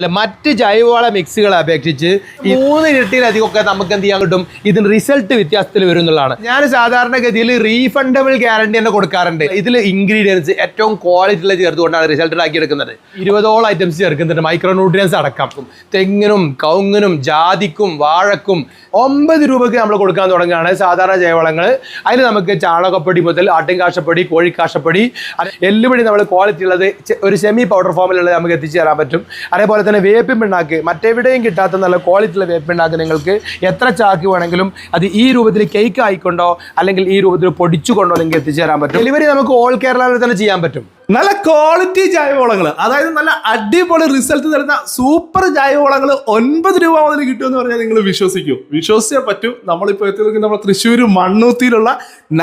അല്ല മറ്റ് ജൈവവള മിക്സുകളെ അപേക്ഷിച്ച് ഈ മൂന്ന് ഇരട്ടിയിലധികമൊക്കെ നമുക്ക് എന്ത് ചെയ്യാൻ കിട്ടും? ഇതിന് റിസൾട്ട് വ്യത്യാസത്തിൽ വരും എന്നുള്ളതാണ്. ഞാൻ സാധാരണഗതിയിൽ റീഫണ്ടബിൾ ഗ്യാരണ്ടി തന്നെ കൊടുക്കാറുണ്ട്. ഇതിൽ ഇൻഗ്രീഡിയൻസ് ഏറ്റവും ക്വാളിറ്റി ഉള്ള ചേർത്തുകൊണ്ടാണ് റിസൾട്ട് ആക്കി എടുക്കുന്നത്. ഇരുപതോളം ഐറ്റംസ് ചേർക്കുന്നുണ്ട്. മൈക്രോ ന്യൂട്രിയൻസ് അടക്കം. തെങ്ങിനും കവുങ്ങിനും ജാതിക്കും വാഴക്കും ഒമ്പത് രൂപയ്ക്ക് നമ്മൾ കൊടുക്കാൻ തുടങ്ങുകയാണ് സാധാരണ ജൈവവളങ്ങൾ. അതിൽ നമുക്ക് ചാണകപ്പൊടി മുതൽ ആട്ടിൻകാശപ്പൊടി കോഴിക്കാശപ്പൊടി എല്ലുപൊടി നമ്മൾ ക്വാളിറ്റി ഉള്ളത് ഒരു സെമി പൗഡർ ഫോമിലുള്ളത് നമുക്ക് എത്തിച്ചു തരാൻ പറ്റും. അതേപോലെ തന്നെ വേപ്പിൻ പിണ്ണാക്ക് മറ്റെവിടെയും കിട്ടാത്ത നല്ല ക്വാളിറ്റിയുള്ള വേപ്പിൻ പിണ്ണാക്ക് നിങ്ങൾക്ക് എത്ര ചാക്ക് വേണമെങ്കിലും അത് ഈ രൂപത്തിൽ കേക്ക് ആയിക്കൊണ്ടോ അല്ലെങ്കിൽ ഈ രൂപത്തിൽ പൊടിച്ചുകൊണ്ടോ നിങ്ങൾക്ക് എത്തിച്ചേരാൻ പറ്റും. ഡെലിവറി നമുക്ക് ഓൾ കേരളയിൽ തന്നെ ചെയ്യാൻ പറ്റും. നല്ല ക്വാളിറ്റി ജൈവവളങ്ങൾ അതായത് നല്ല അടിപൊളി റിസൾട്ട് തരുന്ന സൂപ്പർ ജൈവവളങ്ങൾ ഒൻപത് രൂപ മുതൽ കിട്ടുമെന്ന് പറഞ്ഞാൽ നിങ്ങൾ വിശ്വസിക്കൂ. വിശ്വസിക്കാൻ പറ്റും. നമ്മളിപ്പോൾ എത്തി നമ്മുടെ തൃശ്ശൂർ മണ്ണൂത്തിയിലുള്ള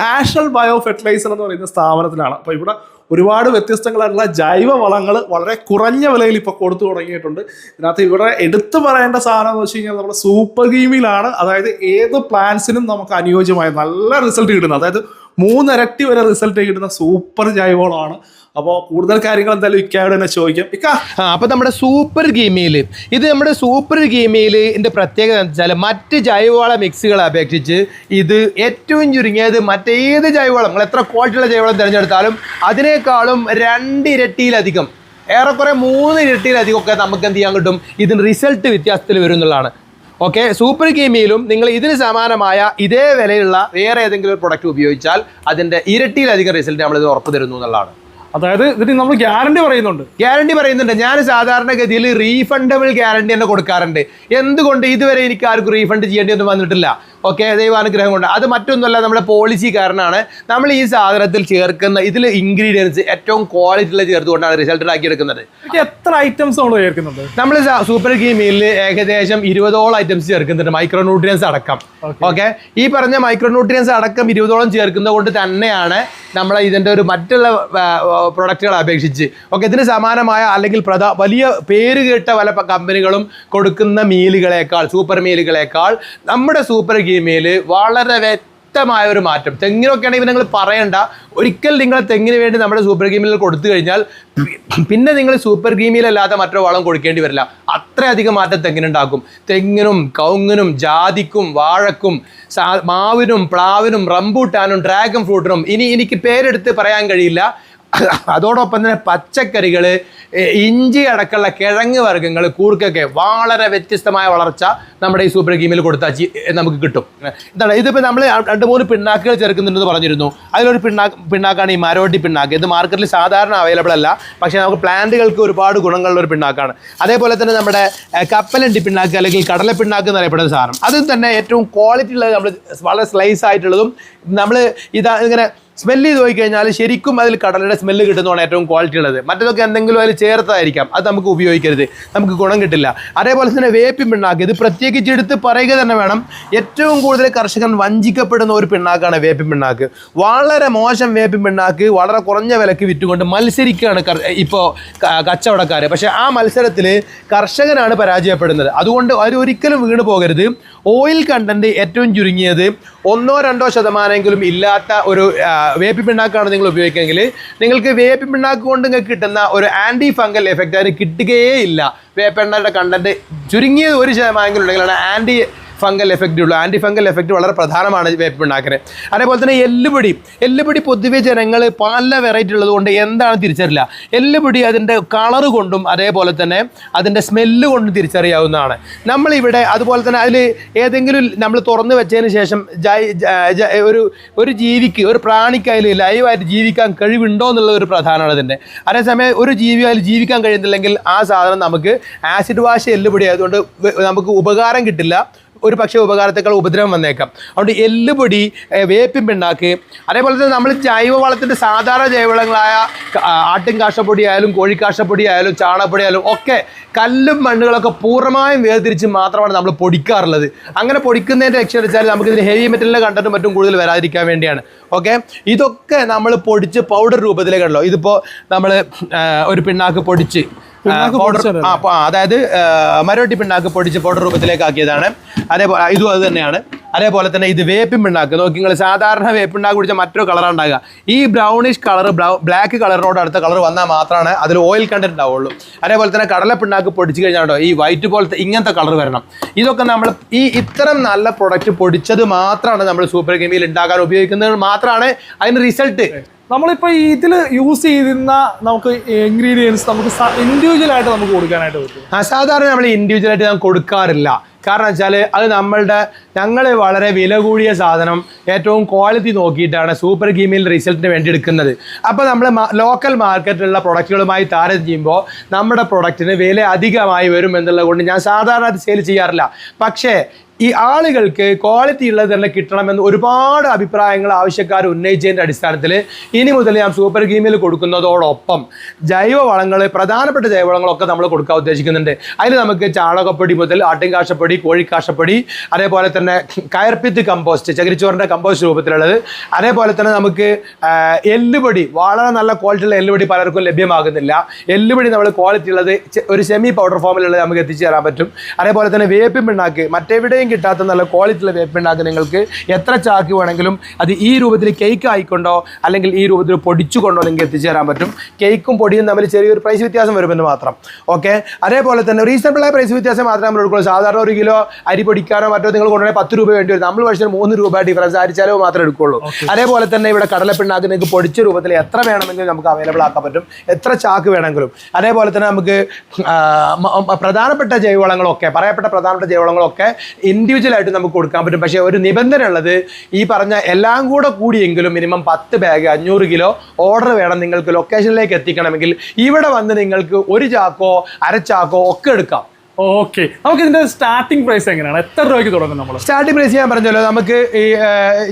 നാഷണൽ ബയോ ഫെർട്ടിലൈസർ എന്ന് പറയുന്ന സ്ഥാപനത്തിലാണ്. അപ്പോൾ ഇവിടെ ഒരുപാട് വ്യത്യസ്തങ്ങളായിട്ടുള്ള ജൈവ വളങ്ങൾ വളരെ കുറഞ്ഞ വിലയിൽ ഇപ്പോൾ കൊടുത്തു തുടങ്ങിയിട്ടുണ്ട്. ഇതിനകത്ത് ഇവിടെ എടുത്തു പറയേണ്ട സാധനം എന്ന് വെച്ച് കഴിഞ്ഞാൽ നമ്മുടെ സൂപ്പർ ഗീമിലാണ് അതായത് ഏത് പ്ലാന്റ്സിനും നമുക്ക് അനുയോജ്യമായ നല്ല റിസൾട്ട് കിട്ടുന്നത്. അതായത് മൂന്നിരട്ടി വരെ റിസൾട്ട് കിട്ടുന്ന സൂപ്പർ ജൈവവളമാണ് അപ്പോൾ കൂടുതൽ കാര്യങ്ങൾ എന്തായാലും ഇക്കായോട് തന്നെ ചോദിക്കാം. ഇക്ക. അപ്പോൾ നമ്മുടെ സൂപ്പർ ഗീമിയിൽ ഇത് നമ്മുടെ സൂപ്പർ ഗീമിയിൽ ഇതിന്റെ പ്രത്യേകത എന്ന് വെച്ചാൽ മറ്റ് ജൈവവള മിക്സുകളെ അപേക്ഷിച്ച് ഇത് ഏറ്റവും ചുരുങ്ങിയത് മറ്റേത് ജൈവവളം നിങ്ങൾ എത്ര ക്വാളിറ്റിയുള്ള ജൈവവളം തിരഞ്ഞെടുത്താലും അതിനേക്കാളും രണ്ടിരട്ടിയിലധികം ഏറെക്കുറെ മൂന്ന് ഇരട്ടിയിലധികമൊക്കെ നമുക്ക് എന്ത് ചെയ്യാൻ കിട്ടും? ഇതിന് റിസൾട്ട് വ്യത്യാസത്തിൽ വരും എന്നുള്ളതാണ്. ഓക്കെ സൂപ്പർ ഗീമിയിലും നിങ്ങൾ ഇതിന് സമാനമായ ഇതേ വിലയുള്ള വേറെ ഏതെങ്കിലും ഒരു പ്രൊഡക്റ്റ് ഉപയോഗിച്ചാൽ അതിന്റെ ഇരട്ടിയിലധികം റിസൾട്ട് നമ്മളിത് ഉറപ്പ് തരുന്നു എന്നുള്ളതാണ്. അതായത് ഇതിന് നമ്മൾ ഗ്യാരണ്ടി പറയുന്നുണ്ട്. ഗ്യാരണ്ടി പറയുന്നുണ്ട്. ഞാൻ സാധാരണഗതിയിൽ റീഫണ്ടബിൾ ഗ്യാരണ്ടി തന്നെ കൊടുക്കാറുണ്ട്. എന്തുകൊണ്ട് ഇതുവരെ എനിക്ക് ആർക്കും റീഫണ്ട് ചെയ്യേണ്ടി ഒന്നും വന്നിട്ടില്ല? ഓക്കെ ദൈവാനുഗ്രഹം കൊണ്ട്. അത് മറ്റൊന്നുമല്ല നമ്മുടെ പോളിസി കാരണമാണ് നമ്മൾ ഈ സാധനത്തിൽ ചേർക്കുന്ന ഇതിൽ ഇൻഗ്രീഡിയൻസ് ഏറ്റവും ക്വാളിറ്റി ഉള്ള ചേർത്തുകൊണ്ടാണ് റിസൾട്ട് ആക്കിയെടുക്കുന്നത് എടുക്കുന്നത് എത്ര ഐറ്റംസ് നമ്മൾ ചേർക്കുന്നത്? നമ്മൾ സൂപ്പർ ഗീ മീലിൽ ഏകദേശം ഇരുപതോളം ഐറ്റംസ് ചേർക്കുന്നുണ്ട് മൈക്രോ ന്യൂട്രിയൻസ് അടക്കം. ഓക്കെ. ഈ പറഞ്ഞ മൈക്രോ ന്യൂട്രിയൻസ് അടക്കം ഇരുപതോളം ചേർക്കുന്നത് കൊണ്ട് തന്നെയാണ് നമ്മൾ ഇതിന്റെ ഒരു മറ്റുള്ള പ്രൊഡക്റ്റുകളെ അപേക്ഷിച്ച്. ഓക്കെ ഇതിന് സമാനമായ അല്ലെങ്കിൽ പ്രധാ വലിയ പേര് കേട്ട പല കമ്പനികളും കൊടുക്കുന്ന മീലുകളേക്കാൾ സൂപ്പർ മീലുകളേക്കാൾ നമ്മുടെ സൂപ്പർ ഗീ മീൽ വളരെ വ്യക്തമായ ഒരു മാറ്റം. തെങ്ങിനൊക്കെ ആണെങ്കിൽ നിങ്ങൾ പറയണ്ട. ഒരിക്കൽ നിങ്ങൾ തെങ്ങിന് വേണ്ടി നമ്മുടെ സൂപ്പർ ഗീമിൽ കൊടുത്തു കഴിഞ്ഞാൽ പിന്നെ നിങ്ങൾ സൂപ്പർ ഗീമിലല്ലാത്ത മറ്റൊരു വളം കൊടുക്കേണ്ടി വരില്ല. അത്രയധികം മാറ്റം തെങ്ങിനുണ്ടാക്കും. തെങ്ങിനും കൗങ്ങിനും ജാതിക്കും വാഴക്കും മാവിനും പ്ലാവിനും റംബൂട്ടാനും ഡ്രാഗൺ ഫ്രൂട്ടിനും ഇനി എനിക്ക് പേരെടുത്ത് പറയാൻ കഴിയില്ല. അതോടൊപ്പം തന്നെ പച്ചക്കറികൾ ഇഞ്ചി അടക്കമുള്ള കിഴങ്ങ് വർഗങ്ങൾ കൂർക്കൊക്കെ വളരെ വ്യത്യസ്തമായ വളർച്ച നമ്മുടെ ഈ സൂപ്പർ ഗീമിൽ കൊടുത്താൽ നമുക്ക് കിട്ടും. എന്താണ് ഇതിപ്പോൾ നമ്മൾ രണ്ട് മൂന്ന് പിണ്ണാക്കുകൾ ചേർക്കുന്നുണ്ടെന്ന് പറഞ്ഞിരുന്നു. അതിലൊരു പിണ്ണാക്ക് പിണ്ണാക്കാണ് ഈ മരോട്ടി പിണ്ണാക്ക്. ഇത് മാർക്കറ്റിൽ സാധാരണ അവൈലബിൾ അല്ല പക്ഷേ നമുക്ക് പ്ലാന്റുകൾക്ക് ഒരുപാട് ഗുണങ്ങളുള്ള ഒരു പിണ്ണാക്കാണ്. അതേപോലെ തന്നെ നമ്മുടെ കപ്പലണ്ടി പിണ്ണാക്ക് അല്ലെങ്കിൽ കടല പിണ്ണാക്ക് എന്നറിയപ്പെടുന്ന സാധനം. അതും തന്നെ ഏറ്റവും ക്വാളിറ്റി ഉള്ളത് നമ്മൾ വളരെ സ്ലൈസ് ആയിട്ടുള്ളതും നമ്മൾ ഇതാ ഇങ്ങനെ സ്മെല്ല് ചെയ്ത് പോയി കഴിഞ്ഞാൽ ശരിക്കും അതിൽ കടലയുടെ സ്മെല്ല് കിട്ടുന്നതാണ് ഏറ്റവും ക്വാളിറ്റി ഉള്ളത്. മറ്റേതൊക്കെ എന്തെങ്കിലും അതിൽ ചേർത്തായിരിക്കാം. അത് നമുക്ക് ഉപയോഗിക്കരുത്. നമുക്ക് ഗുണം കിട്ടില്ല. അതേപോലെ തന്നെ വേപ്പി പിണ്ണാക്ക്. ഇത് പ്രത്യേകിച്ച് എടുത്ത് പറയുക തന്നെ വേണം. ഏറ്റവും കൂടുതൽ കർഷകൻ വഞ്ചിക്കപ്പെടുന്ന ഒരു പിണ്ണാക്കാണ് വേപ്പി പിണ്ണാക്ക്. വളരെ മോശം വേപ്പി പിണ്ണാക്ക് വളരെ കുറഞ്ഞ വിലക്ക് വിറ്റുകൊണ്ട് മത്സരിക്കുകയാണ് ഇപ്പോൾ കച്ചവടക്കാർ പക്ഷേ ആ മത്സരത്തിൽ കർഷകനാണ് പരാജയപ്പെടുന്നത്. അതുകൊണ്ട് അവർ ഒരിക്കലും വീണ് പോകരുത് ഓയിൽ കണ്ടന്റ് ഏറ്റവും ചുരുങ്ങിയത് ഒന്നോ രണ്ടോ ശതമാനമെങ്കിലും ഇല്ലാത്ത ഒരു വേപ്പി പിണ്ണാക്കാണ് നിങ്ങൾ ഉപയോഗിക്കുകയെങ്കിൽ നിങ്ങൾക്ക് വേപ്പി പിണ്ണാക്ക് കൊണ്ട് നിങ്ങൾക്ക് കിട്ടുന്ന ഒരു ആന്റി ഫംഗൽ എഫക്റ്റ് അതിന് കിട്ടുകയേ ഇല്ല. വേപ്പെണ്ണയുടെ കണ്ടന്റ് ചുരുങ്ങിയത് ഒരു ശതമാനമെങ്കിലും ഉണ്ടെങ്കിലാണ് ആന്റി ഫംഗൽ എഫക്റ്റ് ഉള്ളൂ. ആന്റി ഫംഗൽ എഫക്റ്റ് വളരെ പ്രധാനമാണ് വേപ്പ് ഉണ്ടാക്കുന്നത് അതേപോലെ തന്നെ എല്ലുപൊടി. എല്ലുപൊടി പൊതുവെ ജനങ്ങൾ പല വെറൈറ്റി ഉള്ളതുകൊണ്ട് എന്താണ് തിരിച്ചറിയില്ല. എല്ലുപൊടി അതിന്റെ കളർ കൊണ്ടും അതേപോലെ തന്നെ അതിന്റെ സ്മെല്ല് കൊണ്ടും തിരിച്ചറിയാവുന്നതാണ്. നമ്മളിവിടെ അതുപോലെ തന്നെ അതിൽ ഏതെങ്കിലും നമ്മൾ തുറന്നു വെച്ചതിന് ശേഷം ഒരു ഒരു ജീവിക്ക് ഒരു പ്രാണിക്ക് അതിൽ ലൈവായിട്ട് ജീവിക്കാൻ കഴിവുണ്ടോ എന്നുള്ള ഒരു പ്രധാനമാണ് അതിന്റെ അതേസമയം ഒരു ജീവി അതിൽ ജീവിക്കാൻ കഴിയുന്നില്ലെങ്കിൽ ആ സാധനം നമുക്ക് ആസിഡ് വാഷ് എല്ലുപൊടി ആയതുകൊണ്ട് നമുക്ക് ഉപകാരം കിട്ടില്ല. ഒരു പക്ഷേ ഉപകാരത്തേക്കാൾ ഉപദ്രവം വന്നേക്കാം. അതുകൊണ്ട് എല്ലുപൊടി വേപ്പിൻ അതേപോലെ തന്നെ നമ്മൾ ജൈവവളത്തിന്റെ സാധാരണ ജൈവവളങ്ങളായ ആട്ടിൻ കാഷ്ടപ്പൊടി ആയാലും കോഴിക്കാഷ്ടപ്പൊടി ആയാലും ചാണകപ്പൊടി ആയാലും ഒക്കെ കല്ലും മണ്ണുകളൊക്കെ പൂർണമായും വേർതിരിച്ച് മാത്രമാണ് നമ്മൾ പൊടിക്കാറുള്ളത്. അങ്ങനെ പൊടിക്കുന്നതിന്റെ ലക്ഷ്യം വെച്ചാൽ നമുക്ക് ഇതിന് ഹെവി മെറ്റലിന്റെ കണ്ടന്റും മറ്റും കൂടുതൽ വരാതിരിക്കാൻ വേണ്ടിയാണ്. ഓക്കെ ഇതൊക്കെ നമ്മൾ പൊടിച്ച് പൗഡർ രൂപത്തിലേക്കുണ്ടല്ലോ ഇതിപ്പോൾ നമ്മൾ ഒരു പിണ്ണാക്ക് പൊടിച്ച് പൗഡർ അതായത് മരവട്ടി പിണ്ണാക്ക് പൊടിച്ച് പൗഡർ രൂപത്തിലേക്ക് ആക്കിയതാണ് അതേപോലെ ഇതും അത് തന്നെയാണ് അതേപോലെ തന്നെ ഇത് വേപ്പിൻ പിണ്ണാക്ക്. നോക്കി നിങ്ങൾ സാധാരണ വേപ്പിൻ പിണ്ണാക്ക് കുടിച്ച മറ്റൊരു കളറാണ് ഉണ്ടാകുക. ഈ ബ്രൗണിഷ് കളർ ബ്ലാക്ക് കളറിനോട് അടുത്ത കളർ വന്നാൽ മാത്രമാണ് അതിൽ ഓയിൽ കണ്ടന്റ് ഉണ്ടാവുള്ളൂ. അതേപോലെ തന്നെ കടല പിണ്ണാക്ക് പൊടിച്ച് കഴിഞ്ഞാൽ ഈ വൈറ്റ് പോലത്തെ ഇങ്ങനത്തെ കളർ വരണം. ഇതൊക്കെ നമ്മൾ ഈ ഇത്തരം നല്ല പ്രൊഡക്റ്റ് പൊടിച്ചത് മാത്രമാണ് നമ്മൾ സൂപ്പർ കെമിയിൽ ഉണ്ടാക്കാൻ ഉപയോഗിക്കുന്നത് മാത്രമാണ് അതിന് റിസൾട്ട് നമ്മളിപ്പോ ഇതിൽ യൂസ് ചെയ്തിരുന്ന നമുക്ക് ഇൻഗ്രീഡിയൻസ് നമുക്ക് ഇൻഡിവിജ്വൽ ആയിട്ട് നമുക്ക് കൊടുക്കാനായിട്ട് പറ്റും. ആ സാധാരണ നമ്മൾ ഇൻഡിവിജ്വൽ ആയിട്ട് കൊടുക്കാറില്ല. കാരണം വെച്ചാൽ അത് നമ്മളുടെ ഞങ്ങൾ വളരെ വില കൂടിയ സാധനം ഏറ്റവും ക്വാളിറ്റി നോക്കിയിട്ടാണ് സൂപ്പർ ഗീമിൽ റിസൾട്ടിന് വേണ്ടി എടുക്കുന്നത്. അപ്പോൾ നമ്മൾ ലോക്കൽ മാർക്കറ്റിലുള്ള പ്രൊഡക്റ്റുകളുമായി താരതമ്യം ചെയ്യുമ്പോൾ നമ്മുടെ പ്രൊഡക്റ്റിന് വില അധികമായി വരും എന്നുള്ളത് കൊണ്ട് ഞാൻ സാധാരണ സെയിൽ ചെയ്യാറില്ല. പക്ഷേ ഈ ആളുകൾക്ക് ക്വാളിറ്റി ഉള്ളത് തന്നെ കിട്ടണമെന്ന് ഒരുപാട് അഭിപ്രായങ്ങൾ ആവശ്യക്കാർ ഉന്നയിച്ചതിന്റെ അടിസ്ഥാനത്തിൽ ഇനി മുതൽ ഞാൻ സൂപ്പർ ഗീമിൽ കൊടുക്കുന്നതോടൊപ്പം ജൈവ വളങ്ങൾ പ്രധാനപ്പെട്ട ജൈവവളങ്ങളൊക്കെ നമ്മൾ കൊടുക്കാൻ ഉദ്ദേശിക്കുന്നുണ്ട്. അതിൽ നമുക്ക് ചാണകപ്പൊടി മുതൽ ആട്ടിൻകാശപ്പൊടി കോഴിക്കാശപ്പൊടി അതേപോലെ തന്നെ കയർപ്പിത്ത് കമ്പോസ്റ്റ് ചകിരിച്ചോറിന്റെ കമ്പോസ്റ്റ് രൂപത്തിലുള്ളത്. അതേപോലെ തന്നെ നമുക്ക് എല്ലുപൊടി വളരെ നല്ല ക്വാളിറ്റിയുള്ള എല്ലുപൊടി പലർക്കും ലഭ്യമാകുന്നില്ല. എല്ലുപൊടി നമ്മൾ ക്വാളിറ്റി ഉള്ളത് ഒരു സെമി പൗഡർ ഫോമിലുള്ളത് നമുക്ക് എത്തിച്ചു തരാൻ പറ്റും. അതേപോലെ തന്നെ വേപ്പിൻ പിണ്ണാക്ക് മറ്റെവിടെയും കിട്ടാത്ത നല്ല ക്വാളിറ്റി ഉള്ള വേപ്പിൻ ഉണ്ടാക്കി നിങ്ങൾക്ക് എത്ര ചാക്ക് വേണമെങ്കിലും അത് ഈ രൂപത്തിൽ കേക്ക് ആയിക്കൊണ്ടോ അല്ലെങ്കിൽ ഈ രൂപത്തിൽ പൊടിച്ചുകൊണ്ടോ നിങ്ങൾക്ക് എത്തിച്ചു തരാൻ പറ്റും കേക്കും പൊടിയും തമ്മിൽ ചെറിയൊരു പ്രൈസ് വ്യത്യാസം വരുമെന്ന് മാത്രം. ഓക്കെ അതേപോലെ തന്നെ റീസണബിൾ ആയ പ്രൈസ് വ്യത്യാസം മാത്രമേ നമ്മൾ എടുക്കുള്ളൂ. സാധാരണ ഒരു കിലോ അരി പൊടിക്കാനോ മറ്റോ നിങ്ങൾ കൊണ്ടുപോയി പത്ത് രൂപ വേണ്ടി വരും. നമ്മൾ പക്ഷേ മൂന്ന് രൂപ ഡിഫറൻസ് അരി ചെലവ് മാത്രമേ എടുക്കുള്ളൂ. അതേപോലെ തന്നെ ഇവിടെ കടലപ്പിണ്ണാക്ക് നിങ്ങൾക്ക് പൊടിച്ച രൂപത്തിൽ എത്ര വേണമെങ്കിലും നമുക്ക് അവൈലബിൾ ആക്കാൻ പറ്റും. എത്ര ചാക്ക് വേണമെങ്കിലും. അതേപോലെ തന്നെ നമുക്ക് പ്രധാനപ്പെട്ട ജൈവവളങ്ങളൊക്കെ പറയപ്പെട്ട പ്രധാനപ്പെട്ട ജൈവവളങ്ങളൊക്കെ ഇൻഡിവിജ്വൽ ആയിട്ട് നമുക്ക് കൊടുക്കാൻ പറ്റും. പക്ഷേ ഒരു നിബന്ധന ഉള്ളത് ഈ പറഞ്ഞ എല്ലാം കൂടെ കൂടിയെങ്കിലും മിനിമം പത്ത് ബാഗ് അഞ്ഞൂറ് കിലോ ഓർഡർ വേണം നിങ്ങൾക്ക് ലൊക്കേഷനിലേക്ക് എത്തിക്കണമെങ്കിൽ. ഇവിടെ വന്ന് നിങ്ങൾക്ക് ഒരു ചാക്കോ അരച്ചാക്കോ ഒക്കെ എടുക്കാം. ഓക്കെ നമുക്ക് ഇതിന്റെ സ്റ്റാർട്ടിംഗ് പ്രൈസ് എങ്ങനെയാണ്? എത്ര രൂപയ്ക്ക് തുടങ്ങും നമ്മൾ സ്റ്റാർട്ടിംഗ് പ്രൈസ് ഞാൻ പറഞ്ഞല്ലോ നമുക്ക് ഈ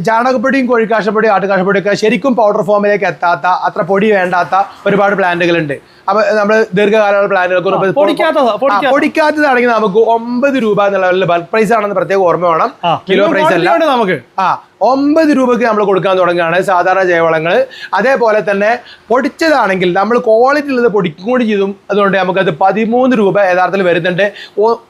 ചാണകപ്പൊടിയും കോഴിക്കാശപ്പൊടിയും ആട്ടുകാശപ്പൊടിയും ഒക്കെ ശരിക്കും പൗഡർ ഫോമിലേക്ക് എത്താത്ത അത്ര പൊടി വേണ്ടാത്ത ഒരുപാട് പ്ലാന്റുകളുണ്ട് അപ്പൊ നമ്മൾ ദീർഘകാല പ്ലാനുകൾക്ക് പൊടിക്കാത്തതാ, പൊടിക്കാത്ത- പൊടിക്കാത്തതാണെങ്കിൽ നമുക്ക് ഒമ്പത് രൂപ എന്നുള്ള ബൾക്ക് പ്രൈസ് ആണെന്ന് പ്രത്യേക ഓർമ്മ വേണം. കിലോ പ്രൈസ് അല്ല. നമുക്ക്? ആ ഒമ്പത് രൂപയ്ക്ക് നമ്മൾ കൊടുക്കാൻ തുടങ്ങുകയാണ്. സാധാരണ ജൈവവളങ്ങൾ അതേപോലെ തന്നെ പൊടിച്ചതാണെങ്കിൽ നമ്മൾ ക്വാളിറ്റി ഉള്ളത് പൊടിക്കും കൂടി ചെയ്തും അതുകൊണ്ട് നമുക്കത് പതിമൂന്ന് രൂപ യഥാർത്ഥത്തിൽ വരുന്നുണ്ട്.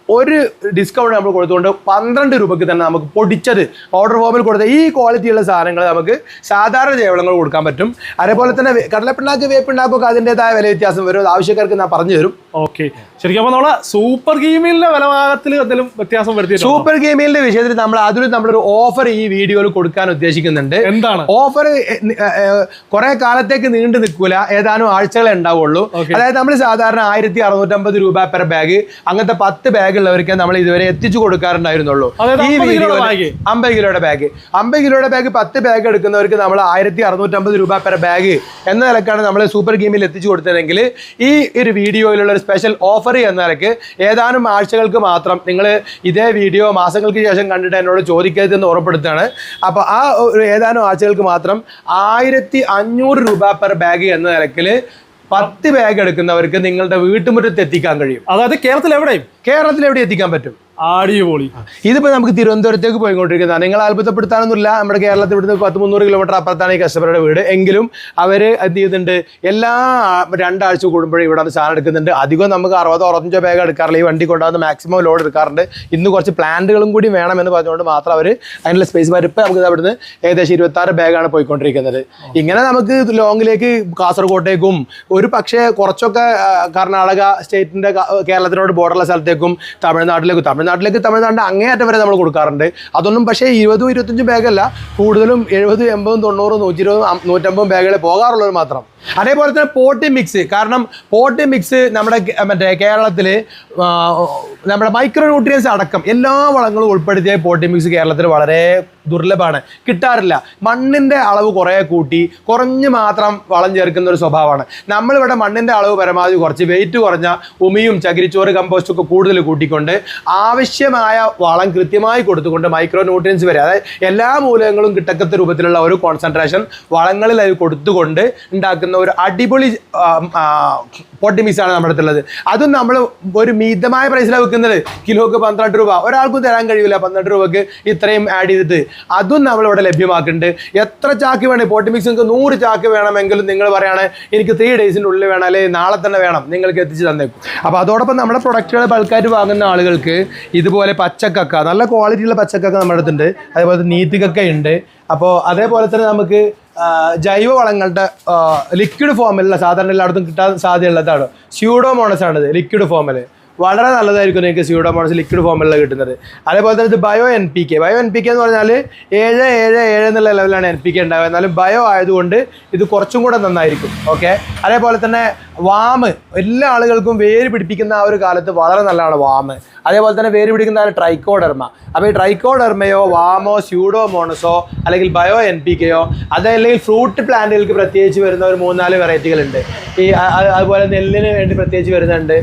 ഒരു ഡിസ്കൗണ്ട് നമ്മൾ കൊടുത്തുകൊണ്ട് പന്ത്രണ്ട് രൂപയ്ക്ക് തന്നെ നമുക്ക് പൊടിച്ചത് ഓർഡർ ഫോമിൽ കൊടുത്ത ഈ ക്വാളിറ്റിയുള്ള സാധനങ്ങൾ നമുക്ക് സാധാരണ ജൈവവളങ്ങൾ കൊടുക്കാൻ പറ്റും. അതേപോലെ തന്നെ കടലപ്പിണ്ണാക്ക് വേപ്പിണ്ണാക്കൊക്കെ അതിന്റെതായ വില വ്യത്യാസം വരും ആവശ്യക്കാർക്ക് ഞാൻ പറഞ്ഞു തരും. ഓക്കെ. ശരിക്കും അപ്പൊ നമ്മളെ സൂപ്പർ ഗെയിമിലെ വിലഭാഗത്തിൽ എന്തെങ്കിലും വ്യത്യാസം വരുത്തി സൂപ്പർ ഗെയിമിന്റെ വിഷയത്തിൽ നമ്മൾ അതൊരു നമ്മളൊരു ഓഫർ ഈ വീഡിയോയിൽ കൊടുക്കാൻ ഉദ്ദേശിക്കുന്നുണ്ട്. എന്താണ്? ഓഫർ കുറെ കാലത്തേക്ക് നീണ്ടു നിൽക്കൂല ഏതാനും ആഴ്ചകളെ ഉണ്ടാവുള്ളൂ. അതായത് നമ്മൾ സാധാരണ ആയിരത്തി അറുന്നൂറ്റമ്പത് രൂപ പെർ ബാഗ് അങ്ങനത്തെ പത്ത് ബാഗ് ഉള്ളവർക്ക് നമ്മൾ ഇതുവരെ എത്തിച്ചു കൊടുക്കാറുണ്ടായിരുന്നുള്ളൂ. ഈ 50 കിലോയുടെ വീഡിയോയിൽ bag. അമ്പത് കിലോയുടെ ബാഗ് അമ്പത് കിലോയുടെ ബാഗ് പത്ത് ബാഗ് എടുക്കുന്നവർക്ക് നമ്മൾ ആയിരത്തി അറുന്നൂറ്റമ്പത് രൂപ പെർ ബാഗ് എന്ന നിലക്കാണ് നമ്മൾ സൂപ്പർ ഗെയിമിൽ എത്തിച്ചു കൊടുത്തതെങ്കിൽ ഈ ഒരു വീഡിയോയിലുള്ള ഒരു സ്പെഷ്യൽ ഓഫർ എന്ന നിലയ്ക്ക് ഏതാനും ആഴ്ചകൾക്ക് മാത്രം നിങ്ങൾ ഇതേ വീഡിയോ മാസങ്ങൾക്ക് ശേഷം കണ്ടിട്ട് എന്നോട് ചോദിക്കരുതെന്ന് ഉറപ്പെടുത്തുകയാണ് അപ്പോൾ ആ ഏതാനും ആഴ്ചകൾക്ക് മാത്രം ആയിരത്തി അഞ്ഞൂറ് രൂപ പെർ ബാഗ് എന്ന നിലയ്ക്ക് പത്ത് ബാഗ് എടുക്കുന്നവർക്ക് നിങ്ങളുടെ വീട്ടുമുറ്റത്ത് എത്തിക്കാൻ കഴിയും. അതായത് കേരളത്തിൽ എവിടെയും? കേരളത്തിൽ എവിടെ എത്തിക്കാൻ പറ്റും? അടിപൊളി. ഇതിപ്പോ നമുക്ക് തിരുവനന്തപുരത്തേക്ക് പോയിക്കൊണ്ടിരിക്കുന്നതാണ്. നിങ്ങൾ അത്ഭുതപ്പെടുത്താനൊന്നുമില്ല. നമ്മുടെ കേരളത്തിൽ ഇവിടുന്ന് പത്ത് മുന്നൂറ് കിലോമീറ്റർ അപ്പുറത്താണ് ഈ കസ്റ്റമറുടെ വീട്. എങ്കിലും അവർ എന്ത് ചെയ്യുന്നുണ്ട്? എല്ലാ രണ്ടാഴ്ച കൂടുമ്പോഴും ഇവിടെ സാധനം എടുക്കുന്നുണ്ട്. അധികം നമുക്ക് അറുപതോ അറുപത്തഞ്ചോ ബാഗ് എടുക്കാറില്ല. ഈ വണ്ടി കൊണ്ടുവന്ന് മാക്സിമം ലോഡ് എടുക്കാറുണ്ട്. ഇന്ന് കുറച്ച് പ്ലാന്റുകളും കൂടി വേണമെന്ന് പറഞ്ഞുകൊണ്ട് മാത്രം അവർ അതിനുള്ള സ്പേസ് വരപ്പ് നമുക്ക് അവിടുന്ന് ഏകദേശം ഇരുപത്തി ആറ് ബാഗാണ് പോയിക്കൊണ്ടിരിക്കുന്നത്. ഇങ്ങനെ നമുക്ക് ലോങ്ങിലേക്ക് കാസർഗോട്ടേക്കും ഒരു പക്ഷേ കുറച്ചൊക്കെ കർണാടക സ്റ്റേറ്റിന്റെ കേരളത്തിനോട് ബോർഡറുള്ള സ്ഥലത്തേക്കും തമിഴ്നാട്ടിലേക്കും തമിഴ്നാട്ടിലേക്ക് തമിഴ്നാടിന്റെ അങ്ങേയറ്റം വരെ നമ്മൾ കൊടുക്കാറുണ്ട്. അതൊന്നും പക്ഷേ ഇരുപതും ഇരുപത്തഞ്ചും ബാഗല്ല കൂടുതലും എഴുപതും എൺപതും തൊണ്ണൂറും നൂറ്റി ഇരുപതും നൂറ്റമ്പതും ബാഗുകളെ പോകാറുള്ളത് മാത്രം. അതേപോലെ തന്നെ പോട്ടി മിക്സ് കാരണം പോട്ടി മിക്സ് നമ്മുടെ മറ്റേ കേരളത്തിൽ നമ്മുടെ മൈക്രോ ന്യൂട്രിയൻസ് അടക്കം എല്ലാ വളങ്ങളും ഉൾപ്പെടുത്തിയ പോട്ടി മിക്സ് കേരളത്തിൽ വളരെ ദുർലഭമാണ്. കിട്ടാറില്ല. മണ്ണിന്റെ അളവ് കുറേ കൂട്ടി കുറഞ്ഞ് മാത്രം വളം ചേർക്കുന്ന ഒരു സ്വഭാവമാണ്. നമ്മളിവിടെ മണ്ണിന്റെ അളവ് പരമാവധി കുറച്ച് വെയിറ്റ് കുറഞ്ഞ ഉമിയും ചകിരിച്ചോറ് കമ്പോസ്റ്റും ഒക്കെ കൂടുതൽ കൂട്ടിക്കൊണ്ട് ആവശ്യമായ വളം കൃത്യമായി കൊടുത്തുകൊണ്ട് മൈക്രോ ന്യൂട്രിയൻസ് വരെ അതായത് എല്ലാ മൂലകങ്ങളും കിട്ടക്കത്ത രൂപത്തിലുള്ള ഒരു കോൺസെൻട്രേഷൻ വളങ്ങളിൽ അത് കൊടുത്തുകൊണ്ട് ഉണ്ടാക്കുന്ന ഒരു അടിപൊളി പൊട്ടി മിക്സാണ് നമ്മുടെ അടുത്തുള്ളത്. അതും നമ്മൾ ഒരു മിതമായ പ്രൈസിലാണ് വെക്കുന്നത്. കിലോക്ക് പന്ത്രണ്ട് രൂപ. ഒരാൾക്കും തരാൻ കഴിയില്ല പന്ത്രണ്ട് രൂപക്ക് ഇത്രയും ആഡ് ചെയ്തിട്ട്. അതും നമ്മളിവിടെ ലഭ്യമാക്കുന്നുണ്ട്. എത്ര ചാക്ക് വേണേ? പോട്ടി മിക്സ് നിങ്ങൾക്ക് നൂറ് ചാക്ക് വേണമെങ്കിലും നിങ്ങൾ പറയുകയാണ് എനിക്ക് ത്രീ ഡേയ്സിന്റെ ഉള്ളിൽ വേണം. അല്ലെങ്കിൽ നാളെ തന്നെ വേണം. നിങ്ങൾക്ക് എത്തിച്ച് തന്നേക്കും. അപ്പോൾ അതോടൊപ്പം നമ്മുടെ പ്രൊഡക്റ്റുകൾ ബൾക്കായിട്ട് വാങ്ങുന്ന ആളുകൾക്ക് ഇതുപോലെ പച്ചക്കക്ക നല്ല ക്വാളിറ്റിയുള്ള പച്ചക്കക്ക നമ്മുടെ അടുത്തുണ്ട്. അതേപോലെ നീറ്റ് ഉണ്ട് അപ്പോൾ അതേപോലെ തന്നെ നമുക്ക് ജൈവ വളങ്ങളുടെ ലിക്വിഡ് ഫോമിലുള്ള സാധാരണ എല്ലായിടത്തും കിട്ടാൻ സാധ്യതയുള്ളതാണ്. സ്യൂഡോമോണസ് ആണിത് ലിക്വിഡ് ഫോമിൽ വളരെ നല്ലതായിരിക്കും നിങ്ങൾക്ക് സ്യൂഡോമോണസ് ലിക്വിഡ് ഫോമിലുള്ള കിട്ടുന്നത്. അതേപോലെ തന്നെ ഇത് bio N P K bio N P K എന്ന് പറഞ്ഞാൽ ഏഴ് ഏഴ് ഏഴ് എന്നുള്ള ലെവലാണ് എൻ പി കെ ഉണ്ടാവുക. എന്നാലും ബയോ ആയതുകൊണ്ട് ഇത് കുറച്ചും കൂടെ നന്നായിരിക്കും. ഓക്കെ അതേപോലെ തന്നെ വാമ് എല്ലാ ആളുകൾക്കും വേര് പിടിപ്പിക്കുന്ന ആ ഒരു കാലത്ത് വളരെ നല്ലതാണ് വാമ് അതേപോലെ തന്നെ വേര് പിടിക്കുന്ന ട്രൈക്കോഡെർമ അപ്പോൾ ഈ ട്രൈക്കോഡെർമയോ വാമോ സ്യൂഡോമോണസോ അല്ലെങ്കിൽ ബയോ എൻ പി കെയോ അതല്ലെങ്കിൽ ഫ്രൂട്ട് പ്ലാന്റുകൾക്ക് പ്രത്യേകിച്ച് വരുന്ന ഒരു മൂന്നാൽ വെറൈറ്റികളുണ്ട് ഈ അതുപോലെ നെല്ലിന് വേണ്ടി പ്രത്യേകിച്ച് വരുന്നുണ്ട്.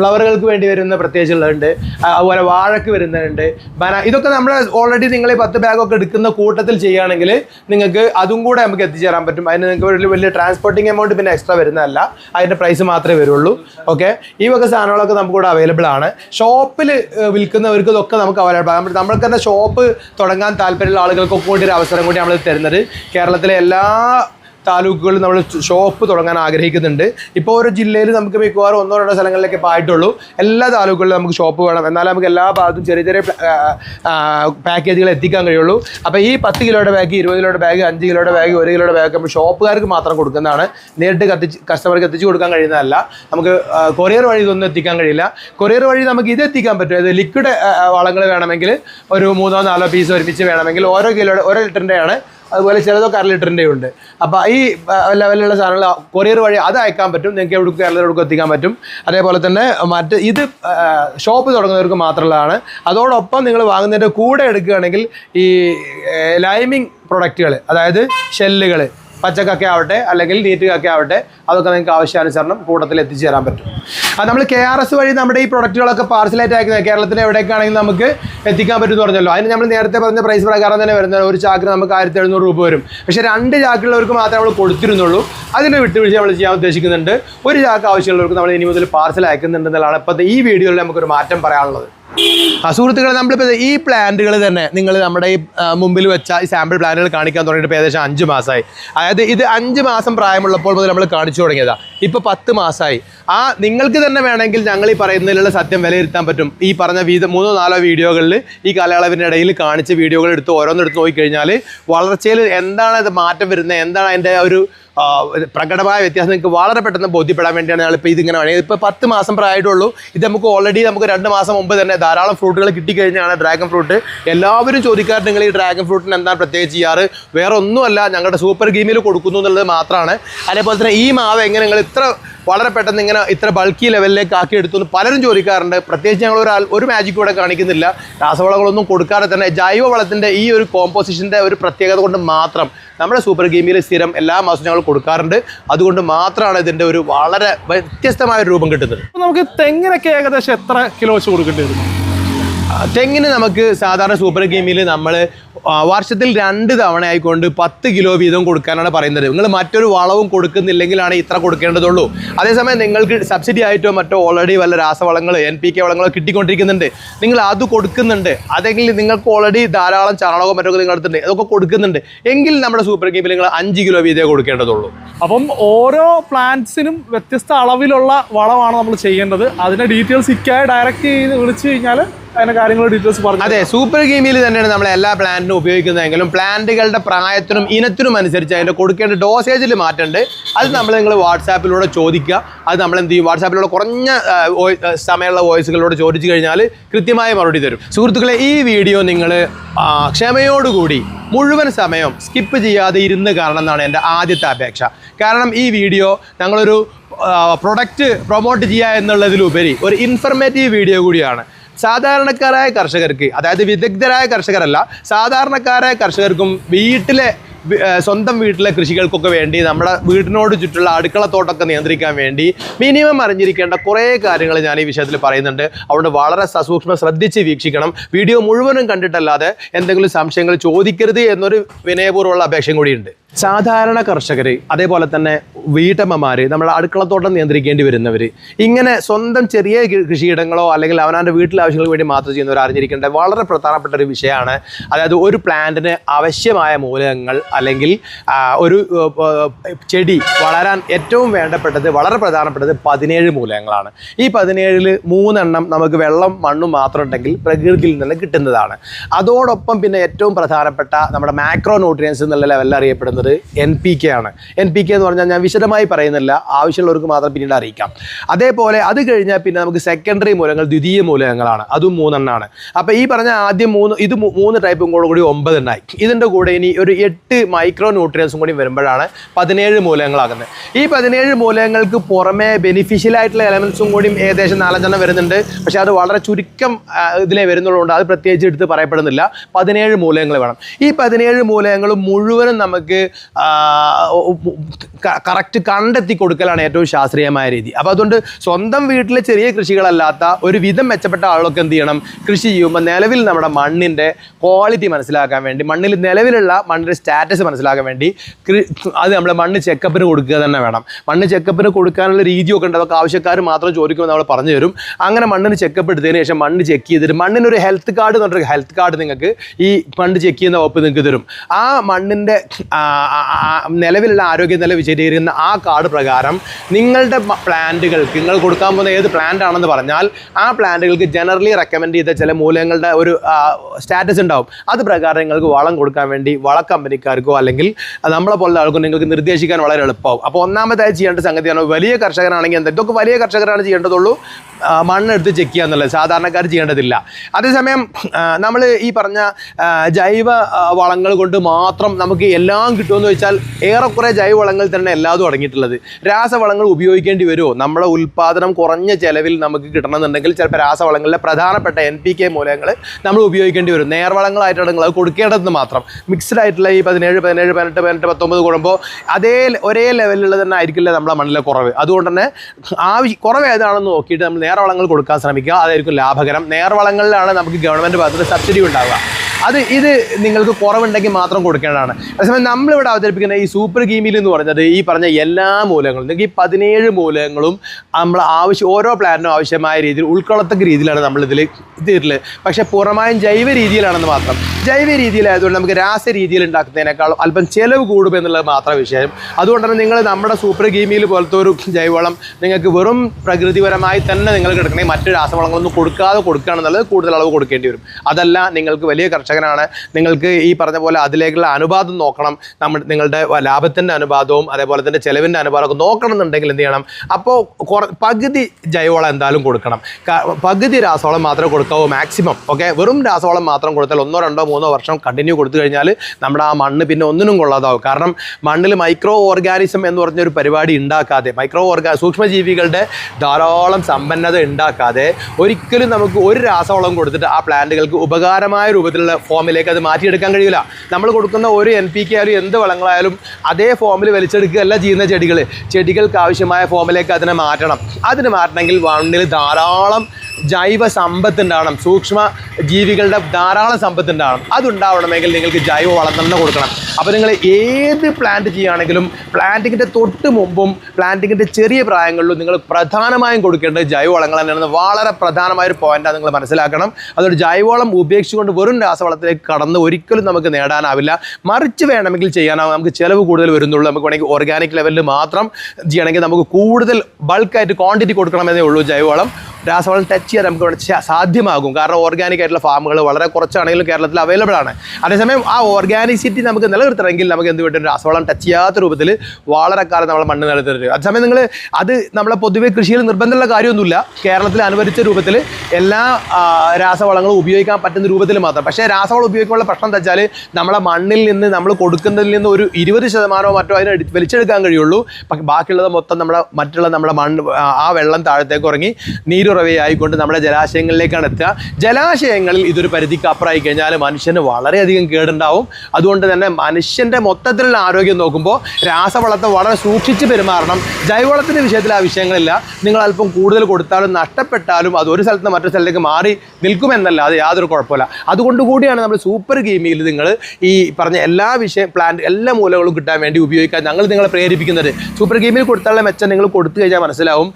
ഫ്ലവറുകൾക്ക് വേണ്ടി വരുന്ന പ്രത്യേകിച്ചുള്ളതുണ്ട് അതുപോലെ വാഴക്ക് വരുന്നുണ്ട് ബന ഇതൊക്കെ നമ്മൾ ഓൾറെഡി നിങ്ങൾ ഈ പത്ത് ബാഗൊക്കെ എടുക്കുന്ന കൂട്ടത്തിൽ ചെയ്യുകയാണെങ്കിൽ നിങ്ങൾക്ക് അതും കൂടെ നമുക്ക് എത്തിച്ചേരാൻ പറ്റും. അതിന് നിങ്ങൾക്ക് വലിയ വലിയ ട്രാൻസ്പോർട്ടിങ് എമൗണ്ട് പിന്നെ എക്സ്ട്രാ വരുന്നതല്ല. അതിന്റെ പ്രൈസ് മാത്രമേ വരുള്ളൂ. ഓക്കെ ഈ വക സാധനങ്ങളൊക്കെ നമുക്കിവിടെ അവൈലബിൾ ആണ്. ഷോപ്പിൽ വിൽക്കുന്നവർക്ക് ഇതൊക്കെ നമുക്ക് അവൈലബിൾ ആണ്. നമ്മൾക്ക് തന്നെ ഷോപ്പ് തുടങ്ങാൻ താല്പര്യമുള്ള ആളുകൾക്കൊക്കെ കൂടി ഒരു അവസരം കൂടി നമ്മൾ തരുന്നത് കേരളത്തിലെ എല്ലാ താലൂക്കുകളിൽ നമ്മൾ ഷോപ്പ് തുടങ്ങാൻ ആഗ്രഹിക്കുന്നുണ്ട്. ഇപ്പോൾ ഓരോ ജില്ലയിൽ നമുക്ക് മിക്കവാറും ഒന്നോ രണ്ടോ സ്ഥലങ്ങളിലേക്ക് ആയിട്ടുള്ളൂ എല്ലാ താലൂക്കുകളിലും നമുക്ക് ഷോപ്പ് വേണം. എന്നാലേ നമുക്ക് എല്ലാ ഭാഗത്തും ചെറിയ ചെറിയ പാക്കേജുകൾ എത്തിക്കാൻ കഴിയുള്ളൂ. അപ്പോൾ ഈ പത്ത് കിലോയുടെ ബാഗ് ഇരുപത് കിലോയുടെ ബാഗ് അഞ്ച് കിലോയുടെ ബാഗ് ഒരു കിലോയുടെ ബാഗ് നമ്മൾ ഷോപ്പുകാർക്ക് മാത്രം കൊടുക്കുന്നതാണ്. നേരിട്ട് കത്തിച്ച് കസ്റ്റമർക്ക് എത്തിച്ചു കൊടുക്കാൻ കഴിയുന്നതല്ല. നമുക്ക് കൊറിയർ വഴി ഇതൊന്നും എത്തിക്കാൻ കഴിയില്ല. കൊറിയർ വഴി നമുക്ക് ഇത് എത്തിക്കാൻ പറ്റും. അതായത് ലിക്വിഡ് വളങ്ങൾ വേണമെങ്കിൽ ഒരു മൂന്നോ നാലോ പീസ് ഒരുമിച്ച് വേണമെങ്കിൽ ഓരോ കിലോയുടെ ഓരോ ലിറ്ററിന്റെയാണ് അതുപോലെ ചിലതൊക്കെ അര ലിറ്ററിന്റെ ഉണ്ട്. അപ്പോൾ ഈ ലെവലിലുള്ള സാധനങ്ങൾ കൊറിയർ വഴി അത് അയക്കാൻ പറ്റും. നിങ്ങൾക്ക് എവിടെ കേരളത്തിൽ എവിടെ എത്തിക്കാൻ പറ്റും. അതേപോലെ തന്നെ മറ്റ് ഇത് ഷോപ്പ് തുടങ്ങുന്നവർക്ക് മാത്രമുള്ളതാണ്. അതോടൊപ്പം നിങ്ങൾ വാങ്ങുന്നതിന്റെ കൂടെ എടുക്കുകയാണെങ്കിൽ ഈ ലൈമിങ് പ്രൊഡക്റ്റുകൾ അതായത് ഷെല്ലുകൾ പച്ചക്കൊക്കെ ആവട്ടെ അല്ലെങ്കിൽ നീറ്റുകൊക്കെ കക്ക ആവട്ടെ അതൊക്കെ നിങ്ങൾക്ക് ആവശ്യാനുസരണം കൂട്ടത്തിൽ എത്തിച്ചു തരാൻ പറ്റും. അത് നമ്മൾ കെ ആർ എസ് വഴി നമ്മുടെ ഈ പ്രൊഡക്റ്റുകളൊക്കെ പാർസലായിട്ട് അയക്കുന്നത് കേരളത്തിലെ എവിടേക്കാണെങ്കിൽ നമുക്ക് എത്തിക്കാൻ പറ്റുമെന്ന് പറഞ്ഞല്ലോ. അതിന് നമ്മൾ നേരത്തെ പറഞ്ഞ പ്രൈസ് പ്രകാരം തന്നെ വരുന്നത് ഒരു ചാക്കിന് നമുക്ക് ആയിരത്തി എഴുന്നൂറ് രൂപ വരും. പക്ഷേ രണ്ട് ചാക്കുള്ളവർക്ക് മാത്രമേ നമ്മൾ കൊടുത്തിരുന്നുള്ളൂ. അതിന് വിട്ടുവീഴ്ച നമ്മൾ ചെയ്യാൻ ഉദ്ദേശിക്കുന്നുണ്ട്. ഒരു ചാക്ക് ആവശ്യമുള്ളവർക്ക് നമ്മൾ ഇനി മുതൽ പാർസൽ അയക്കുന്നുണ്ടെന്നുള്ളതാണ് ഇപ്പോഴത്തെ ഈ വീഡിയോയിൽ നമുക്കൊരു മാറ്റം പറയാനുള്ളത്. സുഹൃത്തുക്കളെ നമ്മളിപ്പോൾ ഈ പ്ലാന്റുകൾ തന്നെ നിങ്ങൾ നമ്മുടെ ഈ മുമ്പിൽ വെച്ച ഈ സാമ്പിൾ പ്ലാന്റുകൾ കാണിക്കാൻ തുടങ്ങിയിട്ട് ഏകദേശം അഞ്ച് മാസമായി. അതായത് ഇത് അഞ്ച് മാസം പ്രായമുള്ളപ്പോൾ മുതൽ നമ്മൾ കാണിച്ചു തുടങ്ങിയതാണ് ഇപ്പോൾ പത്ത് മാസമായി. ആ നിങ്ങൾക്ക് തന്നെ വേണമെങ്കിൽ ഞങ്ങൾ ഈ പറയുന്നതിലുള്ള സത്യം വിലയിരുത്താൻ പറ്റും. ഈ പറഞ്ഞ വീത മൂന്നോ നാലോ വീഡിയോകളിൽ ഈ കാലയളവിന്റെ ഇടയിൽ കാണിച്ച വീഡിയോകൾ എടുത്ത് ഓരോന്നെടുത്ത് നോക്കിക്കഴിഞ്ഞാൽ വളർച്ചയിൽ എന്താണ് അത് മാറ്റം വരുന്നത്? എന്താണ് അതിന്റെ ഒരു പ്രകടമായ വ്യത്യാസം നിങ്ങൾക്ക് വളരെ പെട്ടെന്ന് ബോധ്യപ്പെടാൻ വേണ്ടിയാണ് ഞങ്ങളിപ്പോൾ ഇതിങ്ങനെ വേണമെങ്കിൽ ഇപ്പോൾ പത്ത് മാസം പ്രായമായിട്ടുള്ളൂ. ഇത് നമുക്ക് ഓൾറെഡി നമുക്ക് രണ്ട് മാസം മുമ്പ് തന്നെ ധാരാളം ഫ്രൂട്ടുകൾ കിട്ടിക്കഴിഞ്ഞാണ് ഡ്രാഗൺ ഫ്രൂട്ട് എല്ലാവരും ചോദിക്കാറ് നിങ്ങൾ ഈ ഡ്രാഗൺ ഫ്രൂട്ടിന് എന്താണ് പ്രത്യേകിച്ച് ചെയ്യാറ്? വേറെ ഒന്നുമല്ല ഞങ്ങളുടെ സൂപ്പർ ഗെയിമിൽ കൊടുക്കുന്നു എന്നുള്ളത് മാത്രമാണ്. അതേപോലെ തന്നെ ഈ മാവ് എങ്ങനെ നിങ്ങൾ ഇത്ര വളരെ പെട്ടെന്ന് ഇങ്ങനെ ഇത്ര ബൾക്കി ലെവലിലേക്ക് ആക്കി എടുത്തു പലരും ചോദിക്കാറുണ്ട്. പ്രത്യേകിച്ച് ഞങ്ങൾ ഒരാൾ ഒരു മാജിക് ഇവിടെ കാണിക്കുന്നില്ല. രാസവളങ്ങളൊന്നും കൊടുക്കാതെ തന്നെ ജൈവ വളത്തിന്റെ ഈ ഒരു കോമ്പോസിഷന്റെ ഒരു പ്രത്യേകത കൊണ്ട് മാത്രം നമ്മുടെ സൂപ്പർ ഗെയിമിൽ സ്ഥിരം എല്ലാ മാസവും ഞങ്ങൾ കൊടുക്കാറുണ്ട്. അതുകൊണ്ട് മാത്രമാണ് ഇതിന്റെ ഒരു വളരെ വ്യത്യസ്തമായ രൂപം കിട്ടുന്നത്. നമുക്ക് തെങ്ങിനൊക്കെ ഏകദേശം എത്ര കിലോ വെച്ച് കൊടുക്കേണ്ടി വരും? ആ, തെങ്ങിന് നമുക്ക് സാധാരണ സൂപ്പർ ഗെയിമിൽ നമ്മൾ വർഷത്തിൽ രണ്ട് തവണ ആയിക്കൊണ്ട് പത്ത് കിലോ വീതം കൊടുക്കാനാണ് പറയുന്നത്. നിങ്ങൾ മറ്റൊരു വളവും കൊടുക്കുന്നില്ലെങ്കിലാണ് ഇത്ര കൊടുക്കേണ്ടതുള്ളൂ. അതേസമയം നിങ്ങൾക്ക് സബ്സിഡി ആയിട്ടോ മറ്റോ ഓൾറെഡി വല്ല രാസവളങ്ങൾ എൻ പി കെ വളങ്ങളോ കിട്ടിക്കൊണ്ടിരിക്കുന്നുണ്ട്. നിങ്ങൾ അത് കൊടുക്കുന്നുണ്ട്. അതെങ്കിൽ നിങ്ങൾക്ക് ഓൾറെഡി ധാരാളം ചാണകവും മറ്റൊക്കെ നിങ്ങൾ അടുത്തുണ്ട്. അതൊക്കെ കൊടുക്കുന്നുണ്ട്. എങ്കിൽ നമ്മുടെ സൂപ്പർ ഗെയിമിൽ നിങ്ങൾ അഞ്ച് കിലോ വീതേ കൊടുക്കേണ്ടതുള്ളൂ. അപ്പം ഓരോ പ്ലാന്റ്സിനും വ്യത്യസ്ത അളവിലുള്ള വളമാണ് നമ്മൾ ചെയ്യേണ്ടത്. അതിന്റെ ഡീറ്റെയിൽസ് ഇക്കായി ഡയറക്റ്റ് ചെയ്ത് വിളിച്ചു കഴിഞ്ഞാൽ ഡീറ്റെയിൽസ് പറഞ്ഞു അതെ സൂപ്പർ ഗെയിമിൽ തന്നെയാണ് നമ്മൾ എല്ലാ പ്ലാന്റിനും ഉപയോഗിക്കുന്നതെങ്കിലും പ്ലാന്റുകളുടെ പ്രായത്തിനും ഇനത്തിനും അനുസരിച്ച് അതിന്റെ കൊടുക്കേണ്ട ഡോസേജിൽ മാറ്റമുണ്ട് അത് നമ്മൾ നിങ്ങൾ വാട്സാപ്പിലൂടെ ചോദിക്കുക. അത് നമ്മൾ എന്ത് ചെയ്യും? വാട്സാപ്പിലൂടെ കുറഞ്ഞ സമയമുള്ള വോയിസുകളോട് ചോദിച്ചു കഴിഞ്ഞാൽ കൃത്യമായ മറുപടി തരും. സുഹൃത്തുക്കളെ ഈ വീഡിയോ നിങ്ങൾ ക്ഷമയോടുകൂടി മുഴുവൻ സമയം സ്കിപ്പ് ചെയ്യാതെ ഇരുന്ന് കാരണം എന്നാണ് എന്റെ ആദ്യത്തെ അപേക്ഷ. കാരണം ഈ വീഡിയോ ഞങ്ങളൊരു പ്രൊഡക്റ്റ് പ്രൊമോട്ട് ചെയ്യുക എന്നുള്ളതിലുപരി ഒരു ഇൻഫർമേറ്റീവ് വീഡിയോ കൂടിയാണ്. സാധാരണക്കാരായ കർഷകർക്ക് അതായത് വിദഗ്ധരായ കർഷകരല്ല സാധാരണക്കാരായ കർഷകർക്കും വീട്ടിലെ സ്വന്തം വീട്ടിലെ കൃഷികൾക്കൊക്കെ വേണ്ടി നമ്മുടെ വീടിനോട് ചുറ്റുള്ള അടുക്കളത്തോട്ടമൊക്കെ നിയന്ത്രിക്കാൻ വേണ്ടി മിനിമം അറിഞ്ഞിരിക്കേണ്ട കുറേ കാര്യങ്ങൾ ഞാൻ ഈ വിഷയത്തിൽ പറയുന്നുണ്ട്. അതുകൊണ്ട് വളരെ സസൂക്ഷ്മം ശ്രദ്ധിച്ച് വീക്ഷിക്കണം. വീഡിയോ മുഴുവനും കണ്ടിട്ടല്ലാതെ എന്തെങ്കിലും സംശയങ്ങൾ ചോദിക്കരുത് എന്നൊരു വിനയപൂർവമുള്ള അപേക്ഷയും കൂടിയുണ്ട്. സാധാരണ കർഷകർ അതേപോലെ തന്നെ വീട്ടമ്മമാർ നമ്മുടെ അടുക്കളത്തോട്ടം നിയന്ത്രിക്കേണ്ടി വരുന്നവർ ഇങ്ങനെ സ്വന്തം ചെറിയ കൃഷിയിടങ്ങളോ അല്ലെങ്കിൽ അവനവന്റെ വീട്ടിലെ ആവശ്യങ്ങൾക്ക് വേണ്ടി മാത്രം ചെയ്യുന്നവർ അറിഞ്ഞിരിക്കേണ്ട വളരെ പ്രധാനപ്പെട്ട ഒരു വിഷയമാണ്. അതായത് ഒരു പ്ലാന്റിന് ആവശ്യമായ മൂലകങ്ങൾ അല്ലെങ്കിൽ ഒരു ചെടി വളരാൻ ഏറ്റവും വേണ്ടപ്പെട്ടത് വളരെ പ്രധാനപ്പെട്ടത് പതിനേഴ് മൂലകങ്ങളാണ്. ഈ പതിനേഴിൽ മൂന്നെണ്ണം നമുക്ക് വെള്ളം മണ്ണും മാത്രം ഉണ്ടെങ്കിൽ പ്രകൃതിയിൽ നിന്ന് കിട്ടുന്നതാണ്. അതോടൊപ്പം പിന്നെ ഏറ്റവും പ്രധാനപ്പെട്ട നമ്മുടെ മാക്രോ ന്യൂട്രിയൻസ് എന്നുള്ള ലെവലിൽ അറിയപ്പെടുന്നത് എൻ പി കെ ആണ്. എൻ പി കെ എന്ന് പറഞ്ഞാൽ ഞാൻ വിശദമായി പറയുന്നില്ല. ആവശ്യമുള്ളവർക്ക് മാത്രം പിന്നീട് അറിയിക്കാം. അതേപോലെ അത് കഴിഞ്ഞാൽ പിന്നെ നമുക്ക് സെക്കൻഡറി മൂലങ്ങൾ ദ്വിതീയ മൂലകങ്ങളാണ്. അതും മൂന്നെണ്ണമാണ് അപ്പോൾ ഈ പറഞ്ഞ ആദ്യം മൂന്ന് ഇത് മൂന്ന് ടൈപ്പും കൂടെ കൂടി ഒമ്പത് ഉണ്ടായി ഇതിന്റെ കൂടെ ഇനി ഒരു എട്ട് മൈക്രോ ന്യൂട്രിയൻസും കൂടി വരുമ്പോഴാണ് പതിനേഴ് മൂലകങ്ങളാകുന്നത്. ഈ പതിനേഴ് മൂലകങ്ങൾക്ക് പുറമെ ബെനിഫിഷ്യൽ ആയിട്ടുള്ള എലമെൻസും കൂടിയും ഏകദേശം നാലഞ്ചെണ്ണം വരുന്നുണ്ട്. പക്ഷേ അത് വളരെ ചുരുക്കം ഇതിലെ വരുന്നുള്ളതുകൊണ്ട് അത് പ്രത്യേകിച്ച് എടുത്ത് പറയപ്പെടുന്നില്ല. പതിനേഴ് മൂലകങ്ങൾ വേണം. ഈ പതിനേഴ് മൂലകങ്ങൾ മുഴുവനും നമുക്ക് കറക്റ്റ് കണ്ടെത്തി കൊടുക്കലാണ് ഏറ്റവും ശാസ്ത്രീയമായ രീതി. അപ്പോൾ അതുകൊണ്ട് സ്വന്തം വീട്ടിലെ ചെറിയ കൃഷികളല്ലാത്ത ഒരു വിധം മെച്ചപ്പെട്ട ആളുകളൊക്കെ എന്ത് ചെയ്യണം? കൃഷി ചെയ്യുമ്പോൾ നിലവിൽ നമ്മുടെ മണ്ണിന്റെ ക്വാളിറ്റി മനസ്സിലാക്കാൻ വേണ്ടി മണ്ണിൽ നിലവിലുള്ള മണ്ണിന്റെ സ്റ്റാറ്റസ് മനസ്സിലാക്കാൻ വേണ്ടി അത് നമ്മുടെ മണ്ണ് ചെക്കപ്പിന് കൊടുക്കുക തന്നെ വേണം. മണ്ണ് ചെക്കപ്പിന് കൊടുക്കാനുള്ള രീതിയൊക്കെ ഉണ്ട്. അതൊക്കെ ആവശ്യക്കാർ മാത്രം ചോദിക്കുമ്പോൾ നമ്മൾ പറഞ്ഞു തരും. അങ്ങനെ മണ്ണിന് ചെക്കപ്പ് എടുത്തതിന് ശേഷം മണ്ണ് ചെക്ക് ചെയ്തിട്ട് മണ്ണിനൊരു ഹെൽത്ത് കാർഡ് എന്ന് പറഞ്ഞൊരു ഹെൽത്ത് കാർഡ് നിങ്ങൾക്ക് ഈ മണ്ണ് ചെക്ക് ചെയ്യുന്ന വകുപ്പ് നിങ്ങൾക്ക് തരും. ആ മണ്ണിന്റെ നിലവിലുള്ള ആരോഗ്യനില വിശദീകരിക്കുന്ന ആ കാർഡ് പ്രകാരം നിങ്ങളുടെ പ്ലാന്റുകൾക്ക് നിങ്ങൾ കൊടുക്കാൻ പോകുന്ന ഏത് പ്ലാന്റ് ആണെന്ന് പറഞ്ഞാൽ ആ പ്ലാന്റുകൾക്ക് ജനറലി റെക്കമെൻഡ് ചെയ്ത ചില മൂലങ്ങളുടെ ഒരു സ്റ്റാറ്റസ് ഉണ്ടാവും. അത് പ്രകാരം നിങ്ങൾക്ക് വളം കൊടുക്കാൻ വേണ്ടി വള കമ്പനിക്കാർക്കോ അല്ലെങ്കിൽ നമ്മളെ പോലുള്ള ആൾക്കോ നിങ്ങൾക്ക് നിർദ്ദേശിക്കാൻ വളരെ എളുപ്പമാവും. അപ്പോൾ ഒന്നാമതായി ചെയ്യേണ്ട സംഗതിയാണ്? വലിയ കർഷകരാണെങ്കിൽ എന്താ? ഇതൊക്കെ വലിയ കർഷകരാണ് ചെയ്യേണ്ടതുള്ളൂ. മണ്ണെടുത്ത് ചെക്ക് ചെയ്യുക എന്നുള്ളത് സാധാരണക്കാർ ചെയ്യേണ്ടതില്ല. അതേസമയം നമ്മൾ ഈ പറഞ്ഞ ജൈവ വളങ്ങൾ കൊണ്ട് മാത്രം നമുക്ക് എല്ലാം കിട്ടുമെന്ന് വെച്ചാൽ ഏറെക്കുറെ ജൈവവളങ്ങൾ തന്നെ എല്ലാതും അടങ്ങിയിട്ടുള്ളത്. രാസവളങ്ങൾ ഉപയോഗിക്കേണ്ടി വരുമോ? നമ്മുടെ ഉൽപ്പാദനം കുറഞ്ഞ ചിലവിൽ നമുക്ക് കിട്ടണമെന്നുണ്ടെങ്കിൽ ചിലപ്പോൾ രാസവളങ്ങളിലെ പ്രധാനപ്പെട്ട എൻ പി കെ മൂലകങ്ങൾ നമ്മൾ ഉപയോഗിക്കേണ്ടി വരും. നേർവളങ്ങളായിട്ടാണ് നിങ്ങൾ അത് കൊടുക്കേണ്ടതെന്ന് മാത്രം. മിക്സ്ഡ് ആയിട്ടുള്ള ഈ പതിനേഴ് പതിനേഴ് പതിനെട്ട് പതിനെട്ട് പത്തൊമ്പത് കൂടുമ്പോൾ അതേ ഒരേ ലെവലിലുള്ള തന്നെ ആയിരിക്കില്ല നമ്മുടെ മണ്ണിലെ കുറവ്. അതുകൊണ്ട് തന്നെ ആവശ്യം കുറവ് ഏതാണെന്ന് നോക്കിയിട്ട് നമ്മൾ നേർവളങ്ങൾ കൊടുക്കാൻ ശ്രമിക്കുക. അതായിരിക്കും ലാഭകരം. നേർവളങ്ങളിലാണ് നമുക്ക് ഗവൺമെന്റ് ഭാഗത്ത് സബ്സിഡി ഉണ്ടാവുക. അത് ഇത് നിങ്ങൾക്ക് കുറവുണ്ടെങ്കിൽ മാത്രം കൊടുക്കേണ്ടതാണ്. അതേസമയം നമ്മളിവിടെ അവതരിപ്പിക്കുന്ന ഈ സൂപ്പർ ഗീമിൽ എന്ന് പറഞ്ഞത് ഈ പറഞ്ഞ എല്ലാ മൂലങ്ങളും നിങ്ങൾക്ക് ഈ പതിനേഴ് മൂലങ്ങളും നമ്മൾ ആവശ്യം ഓരോ പ്ലാനിനും ആവശ്യമായ രീതിയിൽ ഉൾക്കൊള്ളത്തക്ക രീതിയിലാണ് നമ്മളിതിൽ ഇതിട്ടുള്ളത് പക്ഷേ പൂർണമായും ജൈവ രീതിയിലാണെന്ന് മാത്രം. ജൈവ രീതിയിലായതുകൊണ്ട് നമുക്ക് രാസ രീതിയിൽ ഉണ്ടാക്കുന്നതിനേക്കാളും അല്പം ചിലവ് കൂടും എന്നുള്ളത് മാത്രം വിഷയം. അതുകൊണ്ട് തന്നെ നിങ്ങൾ നമ്മുടെ സൂപ്പർ ഗീമിയിൽ പോലത്തെ ഒരു ജൈവവളം നിങ്ങൾക്ക് വെറും പ്രകൃതിപരമായി തന്നെ നിങ്ങൾ എടുക്കണമെങ്കിൽ മറ്റു രാസവളങ്ങളൊന്നും കൊടുക്കാതെ കൊടുക്കുകയാണെന്നുള്ളത് കൂടുതൽ അളവ് കൊടുക്കേണ്ടി വരും. അതല്ല നിങ്ങൾക്ക് വലിയ കർഷകനാണ്. നിങ്ങൾക്ക് ഈ പറഞ്ഞ പോലെ അതിലേക്കുള്ള അനുപാതം നോക്കണം. നമ്മൾ നിങ്ങളുടെ ലാഭത്തിന്റെ അനുപാതവും അതേപോലെ തന്നെ ചെലവിന്റെ അനുപാതമൊക്കെ നോക്കണം എന്നുണ്ടെങ്കിൽ എന്ത് ചെയ്യണം? അപ്പോൾ പകുതി ജൈവവളം എന്തായാലും കൊടുക്കണം. പകുതി രാസവളം മാത്രമേ കൊടുക്കാവൂ മാക്സിമം. ഓക്കെ? വെറും രാസവളം മാത്രം കൊടുത്താൽ ഒന്നോ രണ്ടോ മൂന്നോ വർഷം കണ്ടിന്യൂ കൊടുത്തു കഴിഞ്ഞാൽ നമ്മുടെ ആ മണ്ണ് പിന്നെ ഒന്നിനും കൊള്ളാതാവും. കാരണം മണ്ണിൽ മൈക്രോ ഓർഗാനിസം എന്ന് പറഞ്ഞൊരു പരിപാടി ഉണ്ടാക്കാതെ മൈക്രോ ഓർഗാ സൂക്ഷ്മജീവികളുടെ ധാരാളം സമ്പന്നത ഉണ്ടാക്കാതെ ഒരിക്കലും നമുക്ക് ഒരു രാസവളം കൊടുത്തിട്ട് ആ പ്ലാന്റുകൾക്ക് ഉപകാരമായ രൂപത്തിലുള്ള ഫോമിലേക്ക് അത് മാറ്റിയെടുക്കാൻ കഴിയില്ല. നമ്മൾ കൊടുക്കുന്ന ഒരു എൻ പി കെ ആയാലും എന്ത് വളങ്ങളായാലും അതേ ഫോമിൽ വലിച്ചെടുക്കുകയല്ല ചെയ്യുന്ന ചെടികൾ. ചെടികൾക്ക് ആവശ്യമായ ഫോമിലേക്ക് അതിനെ മാറ്റണം. അതിന് മാറ്റണമെങ്കിൽ മണ്ണിൽ ധാരാളം ജൈവ സമ്പത്ത് ഉണ്ടാവണം. സൂക്ഷ്മ ജീവികളുടെ ധാരാളം സമ്പത്ത് ഉണ്ടാവണം. അതുണ്ടാവണമെങ്കിൽ നിങ്ങൾക്ക് ജൈവ വളം തന്നെ കൊടുക്കണം. അപ്പോൾ നിങ്ങൾ ഏത് പ്ലാന്റ് ചെയ്യുകയാണെങ്കിലും പ്ലാന്റിങ്ങിന്റെ തൊട്ട് മുമ്പും പ്ലാന്റിങ്ങിന്റെ ചെറിയ പ്രായങ്ങളിലും നിങ്ങൾ പ്രധാനമായും കൊടുക്കേണ്ടത് ജൈവ വളങ്ങൾ തന്നെയാണ്. വളരെ പ്രധാനമായ ഒരു പോയിന്റാണ് നിങ്ങൾ മനസ്സിലാക്കണം. അതുകൊണ്ട് ജൈവവളം ഉപേക്ഷിച്ചുകൊണ്ട് വെറും രാസവളത്തിലേക്ക് കടന്ന് ഒരിക്കലും നമുക്ക് നേടാനാവില്ല. മറിച്ച് വേണമെങ്കിൽ ചെയ്യാനാവും. നമുക്ക് ചിലവ് കൂടുതൽ വരുന്നുള്ളൂ. നമുക്ക് വേണമെങ്കിൽ ഓർഗാനിക് ലെവലിൽ മാത്രം ചെയ്യണമെങ്കിൽ നമുക്ക് കൂടുതൽ ബൾക്കായിട്ട് ക്വാണ്ടിറ്റി കൊടുക്കണമെന്നേ ഉള്ളൂ ജൈവവളം രാസവളം ടച്ച് ചെയ്യാൻ നമുക്ക് സാധ്യമാകും. കാരണം ഓർഗാനിക് ആയിട്ടുള്ള ഫാമുകൾ വളരെ കുറച്ചാണെങ്കിലും കേരളത്തിൽ അവൈലബിൾ ആണ്. അതേസമയം ആ ഓർഗാനിസിറ്റി നമുക്ക് നിലനിർത്തണമെങ്കിൽ നമുക്ക് എന്ത് വേണ്ടി രാസവളം ടച്ച് ചെയ്യാത്ത രൂപത്തിൽ വളരെ കാലം നമ്മളെ മണ്ണ് നിലനിർത്തരുത്. അതേസമയം നിങ്ങൾ അത് നമ്മളെ പൊതുവെ കൃഷിയിൽ നിർബന്ധമുള്ള കാര്യമൊന്നുമില്ല. കേരളത്തിൽ അനുവദിച്ച രൂപത്തിൽ എല്ലാ രാസവളങ്ങളും ഉപയോഗിക്കാൻ പറ്റുന്ന രൂപത്തിൽ മാത്രം. പക്ഷേ രാസവളം ഉപയോഗിക്കാനുള്ള പ്രശ്നം എന്താ വെച്ചാൽ നമ്മളെ മണ്ണിൽ നിന്ന് നമ്മൾ കൊടുക്കുന്നതിൽ നിന്ന് ഒരു ഇരുപത് ശതമാനമോ മറ്റോ അതിനെ വലിച്ചെടുക്കാൻ കഴിയുള്ളൂ. പക്ഷേ ബാക്കിയുള്ളത് മൊത്തം നമ്മളെ മറ്റുള്ള നമ്മുടെ മണ്ണ് ആ- വെള്ളം താഴത്തേക്ക് ഉറങ്ങി നീരുറവയായിക്കൊണ്ട് നമ്മുടെ ജലാശയങ്ങളിലേക്കാണ് എത്തുക. ജലാശയങ്ങൾ സമയങ്ങളിൽ ഇതൊരു പരിധിക്ക് അപ്പുറമായി കഴിഞ്ഞാൽ മനുഷ്യന് വളരെയധികം കേടുണ്ടാവും. അതുകൊണ്ട് തന്നെ മനുഷ്യന്റെ മൊത്തത്തിലുള്ള ആരോഗ്യം നോക്കുമ്പോൾ രാസവളത്തെ വളരെ സൂക്ഷിച്ച് പെരുമാറണം. ജൈവവളത്തിന്റെ വിഷയത്തിൽ ആ വിഷയങ്ങളില്ല. നിങ്ങൾ അല്പം കൂടുതൽ കൊടുത്താലും നഷ്ടപ്പെട്ടാലും അത് ഒരു സ്ഥലത്ത് നിന്ന് മറ്റൊരു സ്ഥലത്തേക്ക് മാറി നിൽക്കുമെന്നല്ല അത് യാതൊരു കുഴപ്പമില്ല. അതുകൊണ്ട് കൂടിയാണ് നമ്മൾ സൂപ്പർ ഗെയിമിൽ നിങ്ങൾ ഈ പറഞ്ഞ എല്ലാ വിഷയം പ്ലാന്റ് എല്ലാ മൂലകളും കിട്ടാൻ വേണ്ടി ഉപയോഗിക്കാൻ ഞങ്ങൾ നിങ്ങളെ പ്രേരിപ്പിക്കുന്നത്. സൂപ്പർ ഗെയിമിൽ കൊടുത്താലുള്ള മെച്ചം നിങ്ങൾ കൊടുത്തു കഴിഞ്ഞാൽ മനസ്സിലാവും.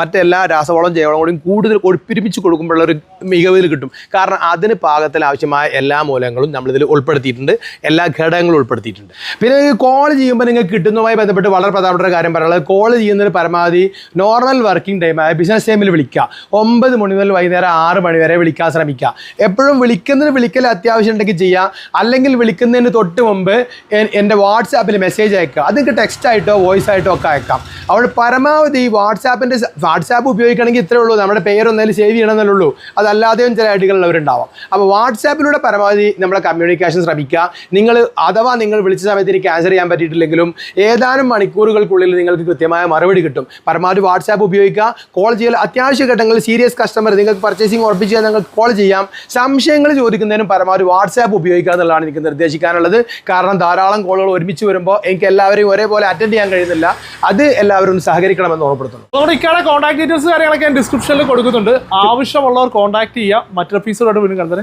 മറ്റെല്ലാ രാസവളം ജൈവവളം കൂടിയും കൂടുതൽ ഒരുപ്പിരിപ്പിച്ച് കൊടുക്കുമ്പോഴുള്ള ഒരു മികവിൽ കിട്ടും. കാരണം അതിന് പാകത്തിൽ ആവശ്യമായ എല്ലാ മൂലങ്ങളും നമ്മളിതിൽ ഉൾപ്പെടുത്തിയിട്ടുണ്ട്. എല്ലാ ഘടകങ്ങളും ഉൾപ്പെടുത്തിയിട്ടുണ്ട്. പിന്നെ കോൾ ചെയ്യുമ്പോൾ നിങ്ങൾക്ക് കിട്ടുന്നതുമായി ബന്ധപ്പെട്ട് വളരെ പ്രധാനപ്പെട്ട ഒരു കാര്യം പറയാനുള്ളത്. കോൾ ചെയ്യുന്നതിന് പരമാവധി നോർമൽ വർക്കിംഗ് ടൈമായ ബിസിനസ് ടൈമിൽ വിളിക്കുക. ഒമ്പത് മണി മുതൽ വൈകുന്നേരം ആറ് മണി വരെ വിളിക്കാൻ ശ്രമിക്കുക. എപ്പോഴും വിളിക്കുന്നതിന് വിളിക്കൽ അത്യാവശ്യം ഉണ്ടെങ്കിൽ ചെയ്യുക അല്ലെങ്കിൽ വിളിക്കുന്നതിന് തൊട്ട് മുമ്പ് എന്റെ വാട്സാപ്പിൽ മെസ്സേജ് അയക്കുക. അത് നിങ്ങൾക്ക് ടെക്സ്റ്റ് ആയിട്ടോ വോയിസ് ആയിട്ടോ ഒക്കെ അയക്കാം. അവിടെ പരമാവധി വാട്സാപ്പിന്റെ വാട്സാപ്പ് ഉപയോഗിക്കണമെങ്കിൽ ഇത്രേ ഉള്ളൂ. നമ്മുടെ പേരൊന്നേലും സേവ് ചെയ്യണമെന്നല്ലേ ഉള്ളൂ. അതല്ലാതെയും ചില ഐഡികളുള്ളവരുണ്ടാവാം അപ്പോൾ വാട്സാപ്പിലൂടെ പരമാവധി നമ്മളെ കമ്മ്യൂണിക്കേഷൻ ശ്രമിക്കുക. നിങ്ങൾ അഥവാ നിങ്ങൾ വിളിച്ച സമയത്ത് എനിക്ക് ആൻസർ ചെയ്യാൻ പറ്റിയിട്ടില്ലെങ്കിലും ഏതാനും മണിക്കൂറുകൾക്കുള്ളിൽ നിങ്ങൾക്ക് കൃത്യമായ മറുപടി കിട്ടും. പരമാവധി വാട്സാപ്പ് ഉപയോഗിക്കുക. കോൾ ചെയ്യൽ അത്യാവശ്യ ഘട്ടങ്ങളിൽ സീരിയസ് കസ്റ്റമർ നിങ്ങൾക്ക് പർച്ചേസിംഗ് ഉറപ്പിച്ച് നിങ്ങൾക്ക് കോൾ ചെയ്യാം. സംശയങ്ങൾ ചോദിക്കുന്നതിനും പരമാവധി വാട്സാപ്പ് ഉപയോഗിക്കുക എന്നുള്ളതാണ് എനിക്ക് നിർദ്ദേശിക്കാനുള്ളത്. കാരണം ധാരാളം കോളുകൾ ഒരുമിച്ച് വരുമ്പോൾ എനിക്ക് എല്ലാവരെയും ഒരേപോലെ അറ്റൻഡ് ചെയ്യാൻ കഴിയുന്നില്ല. അത് എല്ലാവരും സഹകരിക്കണമെന്ന് ഓർപ്പെടുത്തുന്നു നമ്മുടെ കോൺടാക്ട് ഡീറ്റെയിൽസ് കാര്യങ്ങളൊക്കെ ഞാൻ ഡിസ്ക്രിപ്ഷനിൽ കൊടുക്കുന്നുണ്ട്. ആവശ്യമുള്ളവർ കോൺടാക്ട് ചെയ്യുക. മറ്റൊരു എപ്പിസോഡായിട്ട് വീണ്ടും കണ്ടത്